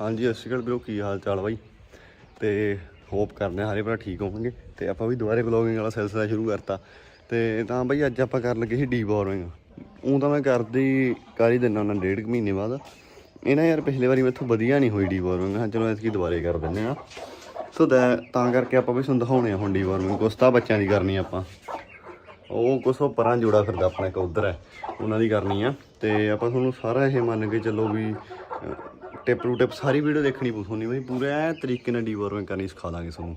ਹਾਂਜੀ, ਸਤਿ ਸ਼੍ਰੀ ਅਕਾਲ ਵੀਰੋ, ਕੀ ਹਾਲ ਚਾਲ ਬਾਈ? ਤੇ ਹੋਪ ਕਰਦੇ ਹਾਂ ਹਰੇ ਭਰਾ ਠੀਕ ਹੋਣਗੇ ਤੇ ਆਪਾਂ ਵੀ ਦੁਬਾਰੇ ਵਲੌਗਿੰਗ ਵਾਲਾ ਸਿਲਸਿਲਾ ਸ਼ੁਰੂ ਕਰਤਾ। ਤੇ ਤਾਂ ਬਾਈ ਅੱਜ ਆਪਾਂ ਕਰਨ ਲੱਗੇ ਸੀ ਡੀ ਡੀਬੋਰਿੰਗ ਉਹ ਤਾਂ ਮੈਂ ਕਰਦੀ ਕਰ ਹੀ ਦਿੰਦਾ ਉਹਨਾਂ ਡੇਢ ਕੁ ਮਹੀਨੇ ਬਾਅਦ। ਇਹ ਨਾ ਯਾਰ ਪਿਛਲੇ ਵਾਰੀ ਮੈਥੋਂ ਵਧੀਆ ਨਹੀਂ ਹੋਈ ਡੀਬੋਰਿੰਗ ਹਾਂ, ਚਲੋ ਐਤਕੀ ਦੁਬਾਰੇ ਕਰ ਦਿੰਦੇ ਆ ਸੋ ਦਾ- ਤਾਂ ਕਰਕੇ ਆਪਾਂ ਵੀ ਤੁਹਾਨੂੰ ਦਿਖਾਉਣੇ ਆ ਹੁਣ ਡੀ ਡੀਬੋਰਿੰਗ ਕੁਛ ਤਾਂ ਬੱਚਿਆਂ ਦੀ ਕਰਨੀ ਆਪਾਂ। ਉਹ ਕੁਛ ਉਹ ਪਰਾਂ ਜੋੜਾ ਫਿਰਦਾ ਆਪਣਾ ਇੱਕ ਉਧਰ ਹੈ। ਉਹਨਾਂ ਦੀ ਕਰਨੀ ਆ। ਤੇ ਆਪਾਂ ਤੁਹਾਨੂੰ ਸਾਰਾ ਇਹ ਮੰਨ ਕੇ ਚੱਲੋ ਵੀ ਟਿਪ ਟੂ ਟਿਪ ਸਾਰੀ ਵੀਡੀਓ ਦੇਖਣੀ ਪਊ ਬਈ ਪੂਰੇ ਐ ਤਰੀਕੇ ਨਾਲ ਡੀਵਰਮਿੰਗ ਕਰਨੀ ਸਿਖਾ ਦਾਂਗੇ ਤੁਹਾਨੂੰ।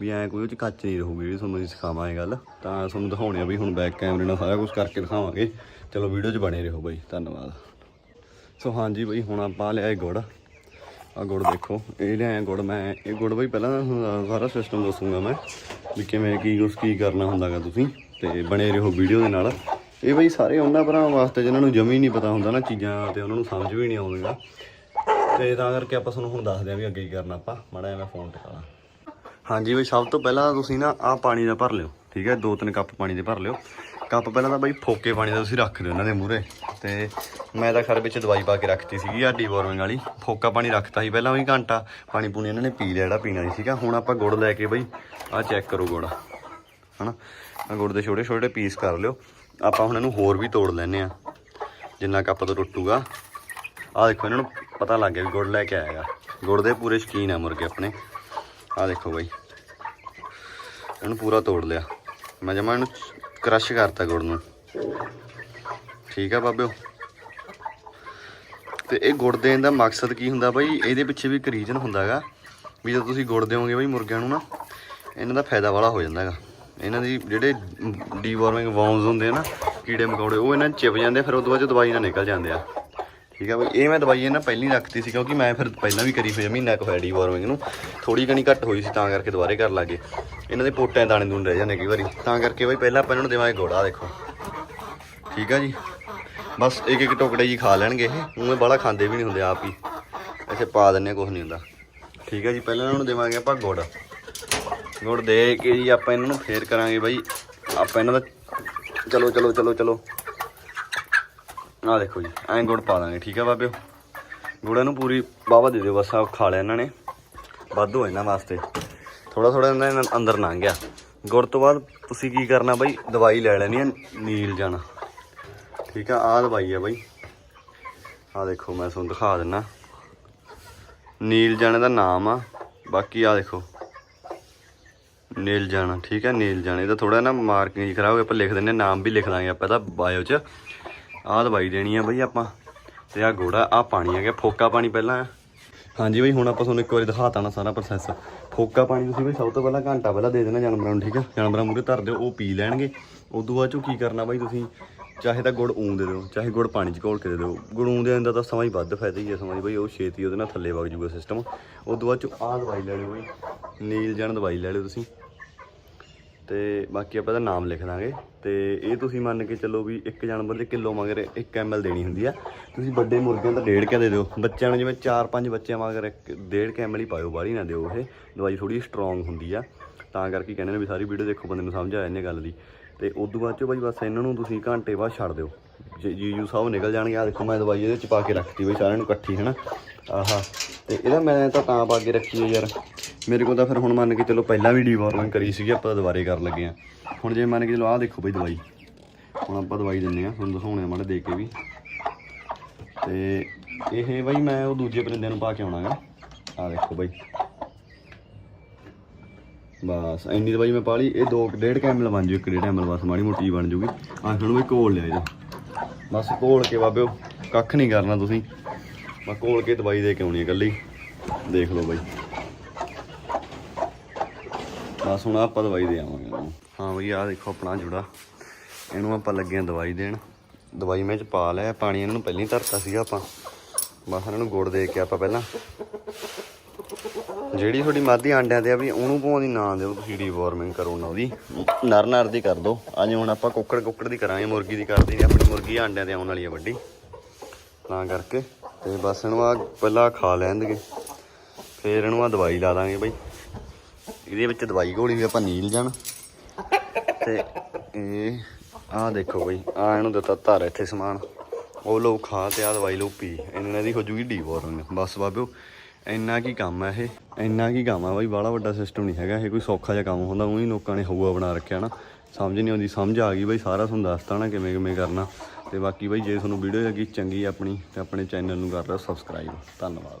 ਵੀ ਐ ਕੋਈ ਉਹ ਚ ਕੱਚ ਨਹੀਂ ਰਹੂਗੀ ਜਿਹੜੀ ਤੁਹਾਨੂੰ ਅਸੀਂ ਸਿਖਾਵਾਂਗੇ ਗੱਲ। ਤਾਂ ਤੁਹਾਨੂੰ ਦਿਖਾਉਣੇ ਆ ਵੀ ਹੁਣ ਬੈਕ ਕੈਮਰੇ ਨਾਲ ਸਾਰਾ ਕੁਝ ਕਰਕੇ ਦਿਖਾਵਾਂਗੇ। ਚਲੋ ਵੀਡੀਓ 'ਚ ਬਣੇ ਰਹੋ ਬਈ, ਧੰਨਵਾਦ। ਸੋ ਹਾਂਜੀ ਬਈ, ਹੁਣ ਆਪਾਂ ਲਿਆਏ ਗੁੜ। ਆ ਗੁੜ ਦੇਖੋ, ਇਹ ਲਿਆ ਗੁੜ ਮੈਂ। ਇਹ ਗੁੜ ਬਈ ਪਹਿਲਾਂ ਸਾਰਾ ਸਿਸਟਮ ਦੱਸੂਗਾ ਮੈਂ ਵੀ ਕਿਵੇਂ, ਕੀ ਕੁਛ, ਕੀ ਕਰਨਾ ਹੁੰਦਾਗਾ ਤੁਸੀਂ। ਤੇ ਬਣੇ ਰਹੋ ਵੀਡੀਓ ਦੇ ਨਾਲ। ਇਹ ਬਈ ਸਾਰੇ ਉਹਨਾਂ ਭਰਾਵਾਂ ਵਾਸਤੇ ਜਿਨ੍ਹਾਂ ਨੂੰ ਜਮੀ ਨਹੀਂ ਪਤਾ ਹੁੰਦਾ ਨਾ ਚੀਜ਼ਾਂ ਤੇ ਉਹਨਾਂ ਨੂੰ ਸਮਝ ਵੀ ਨਹੀਂ ਆਉਂਦਾ ਤੇ ਤਾਂ ਕਰਕੇ ਆਪਾਂ ਤੁਹਾਨੂੰ ਹੁਣ ਦੱਸਦੇ ਆਂ ਵੀ ਅੱਗੇ ਕੀ ਕਰਨਾ ਆਪਾਂ। ਮਾੜਾ ਜਿਹਾ ਮੈਂ ਫੋਨ ਟਿਕਾਣਾ ਹਾਂਜੀ ਬਈ, ਸਭ ਤੋਂ ਪਹਿਲਾਂ ਤੁਸੀਂ ਨਾ ਆਹ ਪਾਣੀ ਦਾ ਭਰ ਲਿਓ, ਠੀਕ ਹੈ? ਦੋ ਤਿੰਨ ਕੱਪ ਪਾਣੀ ਦੇ ਭਰ ਲਿਓ। ਕੱਪ ਪਹਿਲਾਂ ਤਾਂ ਬਈ ਫੋਕੇ ਪਾਣੀ ਦਾ ਤੁਸੀਂ ਰੱਖ ਲਿਓ ਇਹਨਾਂ ਦੇ ਮੂਹਰੇ। ਤੇ ਮੈਂ ਤਾਂ ਖਰ ਵਿੱਚ ਦਵਾਈ ਪਾ ਕੇ ਰੱਖਤੀ ਸੀਗੀ ਆ ਡੀਵੋਰਮਿੰਗ ਵਾਲੀ। ਫੋਕਾ ਪਾਣੀ ਰੱਖਤਾ ਸੀ ਪਹਿਲਾਂ ਵੀ ਘੰਟਾ। ਪਾਣੀ ਪੂਣੀ ਇਹਨਾਂ ਨੇ ਪੀ ਲਿਆ ਜਿਹੜਾ ਪੀਣਾ ਸੀ ਸੀਗਾ ਹੁਣ ਆਪਾਂ ਗੁੜ ਲੈ ਕੇ ਬਈ ਆਹ ਚੈੱਕ ਕਰੋ ਗੁੜ। ਹਨਾ? ਆ ਗੁੜ ਦੇ ਛੋਟੇ ਛੋਟੇ ਪੀਸ ਕਰ ਲਿਓ। ਆਪਾਂ ਹੁਣ ਇਹਨੂੰ ਹੋਰ ਵੀ ਤੋੜ ਲੈਨੇ ਆ ਜਿੰਨਾ ਕੱਪ ਤੋਂ ਟੁੱਟੂਗਾ। ਆ ਦੇਖੋ ਇਹਨਾਂ ਨੂੰ ਪਤਾ ਲੱਗ ਗਿਆ ਵੀ ਗੁੜ ਲੈ ਕੇ ਆਏਗਾ। ਗੁੜ ਦੇ ਪੂਰੇ ਸ਼ਕੀਨ ਆ ਮੁਰਗੇ ਆਪਣੇ। ਆ ਦੇਖੋ ਬਾਈ। ਇਹਨੂੰ ਪੂਰਾ ਤੋੜ ਲਿਆ। ਮੈਂ ਜਮਾ ਇਹਨੂੰ ਕ੍ਰਸ਼ ਕਰਤਾ ਗੁੜ ਨੂੰ। ਠੀਕ ਆ ਬਾਬਿਓ? ਤੇ ਇਹ ਗੁੜ ਦੇਣ ਦਾ ਮਕਸਦ ਕੀ ਹੁੰਦਾ ਬਾਈ? ਇਹਦੇ ਪਿੱਛੇ ਵੀ ਇੱਕ ਰੀਜਨ ਹੁੰਦਾਗਾ ਵੀ ਜਦੋਂ ਤੁਸੀਂ ਗੁੜ ਦਿਓਗੇ ਬਾਈ ਮੁਰਗਿਆਂ ਨੂੰ ਨਾ ਇਹਨਾਂ ਦਾ ਫਾਇਦਾ ਵਾਲਾ ਹੋ ਜਾਂਦਾ ਜਾਂਦਾਗਾ। ਇਹਨਾਂ ਦੀ ਜਿਹੜੇ ਡੀਵਾਰਮਿੰਗ ਵਾਰਮਸ ਹੁੰਦੇ ਆ ਨਾ ਕੀੜੇ ਮਕੌੜੇ ਉਹ ਇਹਨਾਂ ਚਿਪ ਜਾਂਦੇ ਆ, ਫਿਰ ਉਦੋਂ ਬਾਅਦ 'ਚ ਦਵਾਈ ਨਾਲ ਨਿਕਲ ਜਾਂਦੇ ਆ। ਠੀਕ ਆ ਬਈ। ਇਹ ਮੈਂ ਦਵਾਈ ਇਹਨਾਂ ਪਹਿਲਾਂ ਹੀ ਰੱਖਤੀ ਸੀ ਕਿਉਂਕਿ ਮੈਂ ਫਿਰ ਪਹਿਲਾਂ ਵੀ ਕਰੀ ਹੋਈ ਆ, ਮਹੀਨਾ ਕੁ ਹੋਇਆ ਡੀਵਾਰਮਿੰਗ ਨੂੰ। ਥੋੜੀ ਘਣੀ ਘੱਟ ਹੋਈ ਸੀ ਤਾਂ ਕਰਕੇ ਦੁਬਾਰੇ ਕਰ ਲਾਗੇ। ਇਹਨਾਂ ਦੇ ਪੋਟਿਆਂ ਦਾਣੇ ਦੂਣ ਰਹਿ ਜਾਂਦੇ ਕਈ ਵਾਰੀ। ਤਾਂ ਕਰਕੇ ਬਈ ਪਹਿਲਾਂ ਆਪਾਂ ਇਹਨਾਂ ਨੂੰ ਦੇਵਾਂਗੇ ਗੋੜਾ, ਦੇਖੋ। ਠੀਕ ਆ ਜੀ। ਬਸ ਇੱਕ ਇੱਕ ਟੁਕੜੇ ਜੀ ਖਾ ਲੈਣਗੇ ਇਹ। ਉਵੇਂ ਬਾਹਲਾ ਖਾਂਦੇ ਵੀ ਨਹੀਂ ਹੁੰਦੇ ਆਪ ਹੀ। ਐਸੇ ਪਾ ਦਿੰਨੇ ਕੁਝ ਨਹੀਂ ਹੁੰਦਾ। ਠੀਕ ਆ ਜੀ, ਪਹਿਲਾਂ ਇਹਨਾਂ ਨੂੰ ਦੇਵਾਂਗੇ ਆਪਾਂ ਗੁੜ। ਗੁੜ ਦੇ ਕੇ ਜੀ ਆਪਾਂ ਇਹਨਾਂ ਨੂੰ ਫੇਰ ਕਰਾਂਗੇ ਬਾਈ। ਆਪਾਂ ਇਹਨਾਂ ਦਾ ਚਲੋ ਚਲੋ ਚਲੋ ਚਲੋ। ਆਹ ਦੇਖੋ ਜੀ ਐਂ ਗੁੜ ਪਾ ਦਾਂਗੇ ਠੀਕ ਆ ਬਾਬਿਓ? ਗੁੜਾਂ ਨੂੰ ਪੂਰੀ ਬਾਵਾ ਦੇ ਦਿਓ ਬਸ ਆ ਖਾ ਲਿਆ ਇਹਨਾਂ ਨੇ। ਵਾਧੂ ਹੈ ਇਹਨਾਂ ਵਾਸਤੇ। ਥੋੜਾ ਥੋੜਾ ਇਹਨਾਂ ਦੇ ਅੰਦਰ ਲੰਘ ਗਿਆ। ਗੁੜ ਤੋਂ ਬਾਅਦ ਤੁਸੀਂ ਕੀ ਕਰਨਾ ਬਾਈ? ਦਵਾਈ ਲੈ ਲੈਣੀ ਆ ਨੀਲ ਜਾਣਾ। ਠੀਕ ਆ ਆਹ ਦਵਾਈ ਆ ਬਾਈ। ਆਹ ਦੇਖੋ ਮੈਂ ਤੁਹਾਨੂੰ ਦਿਖਾ ਦਿੰਨਾ। ਨੀਲ ਜਾਣੇ ਦਾ ਨਾਮ ਆ। ਬਾਕੀ ਆ ਦੇਖੋ। ਨੀਲ ਜਾਣਾ ਠੀਕ ਹੈ ਨੀਲ ਜਾਣਾ। ਇਹਦਾ ਥੋੜਾ ਨਾ ਮਾਰਕਿੰਗ ਖਰਾਬ ਹੋਈ ਆਪਾਂ ਲਿਖ ਦਿੰਨੇ ਹਾਂ, ਨਾਮ ਵੀ ਲਿਖ ਦਾਂਗੇ ਆਪਾਂ ਇਹਦਾ ਬਾਇਓ 'ਚ। ਆਹ ਦਵਾਈ ਦੇਣੀ ਆ ਬਈ ਆਪਾਂ। ਤੇ ਆਹ ਗੋੜਾ, ਆਹ ਪਾਣੀ ਹੈਗਾ, ਫੋਕਾ ਪਾਣੀ ਪਹਿਲਾਂ। ਹਾਂਜੀ ਬਈ, ਹੁਣ ਆਪਾਂ ਤੁਹਾਨੂੰ ਇੱਕ ਵਾਰੀ ਦਿਖਾਤਾ ਨਾ ਸਾਰਾ ਪ੍ਰੋਸੈਸ ਫੋਕਾ ਪਾਣੀ ਤੁਸੀਂ ਬਈ ਸਭ ਤੋਂ ਪਹਿਲਾਂ ਘੰਟਾ ਪਹਿਲਾਂ ਦੇ ਦੇਣਾ ਜਾਨਵਰਾਂ ਨੂੰ, ਠੀਕ ਆ? ਜਾਨਵਰਾਂ ਮੂਰੇ ਧਰ ਦਿਓ, ਉਹ ਪੀ ਲੈਣਗੇ। ਉਦੋਂ ਬਾਅਦ ਚੋਂ ਕੀ ਕਰਨਾ ਬਈ ਤੁਸੀਂ? ਚਾਹੇ ਤਾਂ ਗੁੜ ਊਂ ਦੇ ਦਿਓ, ਚਾਹੇ ਗੁੜ ਪਾਣੀ 'ਚ ਘੋਲ ਕੇ ਦੇ ਦਿਓ। ਗੁੜ ਊਂ ਦੇਣ ਦਾ ਤਾਂ ਸਮਾਂ ਹੀ ਵੱਧ ਫਾਇਦਾ ਹੀ ਹੈ ਸਮਾਂ ਹੀ ਬਈ ਉਹ ਛੇਤੀ ਉਹਦੇ ਨਾਲ ਥੱਲੇ ਵਗ ਜੂਗਾ ਸਿਸਟਮ ਉਦੋਂ ਬਾਅਦ ਚੋਂ ਆਹ ਦਵਾਈ ਲੈ ਲਿਓ ਬਈ। ਨੀਲ ਜਾਨ ਦਵਾਈ ਲੈ ਲਿਓ ਤੁਸੀਂ। ਤੇ ਬਾਕੀ ਆਪਾਂ ਇਹਦਾ ਨਾਮ ਲਿਖ ਦਾਂਗੇ। ਤੇ ਇਹ ਤੁਸੀਂ ਮੰਨ ਕੇ ਚੱਲੋ ਵੀ ਇੱਕ ਜਾਨਵਰ ਦੇ ਕਿਲੋ ਮਗਰ 1 ml ਦੇਣੀ ਹੁੰਦੀ ਆ। ਤੁਸੀਂ ਵੱਡੇ ਮੁਰਗਿਆਂ ਦਾ ਡੇਢ ਕੇ ਦੇ ਦਿਓ। ਬੱਚਿਆਂ ਨੂੰ ਜਿਵੇਂ 4-5 ਬੱਚਿਆਂ ਮਗਰ ਇੱਕ ਡੇਢ ਕੁ ਹੀ ਪਾਇਓ, ਬਾਹਲੀ ਨਾ ਦਿਓ ਇਹ। ਦਵਾਈ ਥੋੜੀ ਸਟਰੋਂਗ ਹੁੰਦੀ ਆ। ਤਾਂ ਕਰਕੇ ਕਹਿੰਦੇ ਨੇ ਵੀ ਸਾਰੀ ਵੀਡੀਓ ਦੇਖੋ, ਬੰਦੇ ਨੂੰ ਸਮਝ ਆ ਜਾਂਦੀ ਗੱਲ ਦੀ। ਤੇ ਤੋਂ ਬਾਅਦ ਚੋਂ ਬਾਈ ਬਸ ਇਹਨਾਂ ਨੂੰ ਤੁਸੀਂ ਘੰਟੇ ਬਾਅਦ ਛੱਡ ਦਿਓ। ਜੀ ਯੂ ਸਾਹਿਬ ਨਿਕਲ ਜਾਣਗੇ ਆ ਦੇਖੋ ਮੈਂ ਦਵਾਈ ਇਹਦੇ ਚ ਪਾ ਕੇ ਰੱਖਤੀ ਬਈ, ਸਾਰਿਆਂ ਨੂੰ ਇਕੱਠੀ, ਹੈਨਾ? ਆਹਾ, ਤੇ ਇਹਦਾ ਮੈਂ ਤਾਂ ਤਾਂ ਪਾ ਕੇ ਰੱਖੀ ਹੈ ਯਾਰ। ਮੇਰੇ ਕੋਲ ਤਾਂ ਫਿਰ ਹੁਣ ਮੰਨ ਕੇ ਚਲੋ ਪਹਿਲਾਂ ਵੀ ਡੀਵਾਰਮਿੰਗ ਕਰੀ ਸੀਗੀ, ਆਪਾਂ ਦੁਬਾਰੇ ਕਰਨ ਲੱਗੇ ਆ ਹੁਣ ਜੇ ਮੰਨ ਕੇ ਚਲੋ ਆਹ ਦੇਖੋ ਬਈ ਦਵਾਈ। ਹੁਣ ਆਪਾਂ ਦਵਾਈ ਦਿੰਨੇ ਆ ਤੁਹਾਨੂੰ ਦਿਖਾਉਣੇ ਆ ਮਾੜੇ ਦੇ ਕੇ ਵੀ। ਤੇ ਇਹ ਬਈ ਮੈਂ ਉਹ ਦੂਜੇ ਪਰਿੰਦੇ ਨੂੰ ਪਾ ਕੇ ਆਉਣਾਗਾ। ਆਹ ਦੇਖੋ ਬਈ। ਬਸ, ਇੰਨੀ ਦਵਾਈ ਮੈਂ ਪਾ ਲਈ, ਇਹ 2 ਡੇਢ ਕੈਮਲ ਬਣ ਜੂ, ਇੱਕ ਡੇਢ ਕੈਮਲ ਬਸ, ਮਾੜੀ ਮੋਟੀ ਬਣ ਜੂਗੀ। ਆਹ ਹੁਣ ਵੀ ਘੋਲ ਲਿਆ ਇਹਦਾ। ਬਸ ਘੋਲ ਕੇ ਬਾਬਿਓ, ਕੱਖ ਨਹੀਂ ਕਰਨਾ ਤੁਸੀਂ। ਮੈਂ ਘੋਲ ਕੇ ਦਵਾਈ ਦੇ ਕੇ ਆਉਣੀ ਹੈ ਇਕੱਲੀ। ਦੇਖ ਲਓ ਬਾਈ। ਬਸ ਹੁਣ ਆਪਾਂ ਦਵਾਈ ਦੇ ਆਵਾਂਗੇ ਹਾਂ ਬਈ, ਆਹ ਦੇਖੋ ਆਪਣਾ ਜੁੜਾ। ਇਹਨੂੰ ਆਪਾਂ ਲੱਗੇ ਆ ਦਵਾਈ ਦੇਣ। ਦਵਾਈ ਮੈਂ ਚ ਪਾ ਲਿਆ, ਪਾਣੀ ਇਹਨਾਂ ਨੂੰ ਪਹਿਲਾਂ ਹੀ ਧਰਤਾ ਸੀਗਾ ਆਪਾਂ। ਬਸ ਇਹਨਾਂ ਨੂੰ ਗੁੜ ਦੇ ਕੇ ਆਪਾਂ ਪਹਿਲਾਂ। ਜਿਹੜੀ ਤੁਹਾਡੀ ਮਾਦੀ ਆਂਡਿਆਂ ਤੇ ਆ ਵੀ ਉਹਨੂੰ ਪਾਉਂਦੀ ਨਾ ਦਿਓ, ਤੁਸੀਂ ਡੀਵਾਰਮਿੰਗ ਕਰੋ ਨਾ ਉਹਦੀ। ਨਰ ਨਰ ਦੀ ਕਰ ਦਿਓ ਅੱਜ ਹੁਣ ਆਪਾਂ ਕੁੱਕੜ ਕੁੱਕੜ ਦੀ ਕਰਾਂਗੇ, ਮੁਰਗੀ ਦੀ ਕਰਦੀ ਨਹੀਂ ਆਪਣੀ ਮੁਰਗੀ ਆਂਡਿਆਂ ਤੇ ਆਉਣ ਵਾਲੀ ਆ ਵੱਡੀ। ਤਾਂ ਕਰਕੇ। ਤੇ ਬਸ ਇਹਨੂੰ ਆ ਪਹਿਲਾਂ ਖਾ ਲੈਣਗੇ। ਫੇਰ ਇਹਨੂੰ ਆ ਦਵਾਈ ਲਾ ਦਾਂਗੇ ਬਈ। ਇਹਦੇ ਵਿੱਚ ਦਵਾਈ ਘੋਲੀ ਵੀ ਆਪਾਂ ਨੀਲ ਜਾਣ। ਤੇ ਇਹ ਆ ਦੇਖੋ ਬਈ ਆ ਇਹਨੂੰ ਦਿੱਤਾ ਧਰ ਇੱਥੇ ਸਮਾਨ। ਉਹ ਲੋਕ ਖਾ ਤੇ ਆ ਦਵਾਈ ਲੋ ਪੀ। ਇਹਨਾਂ ਦੀ ਹੋ ਜੂਗੀ ਡੀਵੋਰਿੰਗ ਬਸ ਬਾਬਿਓ, ਇੰਨਾ ਕੀ ਕੰਮ ਹੈ ਇਹ? ਇੰਨਾ ਕੀ ਕੰਮ ਆ ਬਾਈ? ਬਾਲਾ ਵੱਡਾ ਸਿਸਟਮ ਨਹੀਂ ਹੈਗਾ ਇਹ। ਕੋਈ ਸੌਖਾ ਜਿਹਾ ਕੰਮ ਹੁੰਦਾ। ਉਹੀ ਲੋਕਾਂ ਨੇ ਹਊਆ ਬਣਾ ਰੱਖਿਆ ਨਾ। ਸਮਝ ਨਹੀਂ ਆਉਂਦੀ। ਸਮਝ ਆ ਗਈ ਬਈ। ਸਾਰਾ ਤੁਹਾਨੂੰ ਦੱਸਤਾ ਨਾ ਕਿਵੇਂ ਕਿਵੇਂ ਕਰਨਾ। ਤੇ ਬਾਕੀ ਬਾਈ, ਜੇ ਤੁਹਾਨੂੰ ਵੀਡੀਓ ਲੱਗੀ ਚੰਗੀ ਆਪਣੀ, ਤੇ ਆਪਣੇ ਚੈਨਲ ਨੂੰ ਕਰ ਲਓ ਸਬਸਕ੍ਰਾਈਬ ਧੰਨਵਾਦ।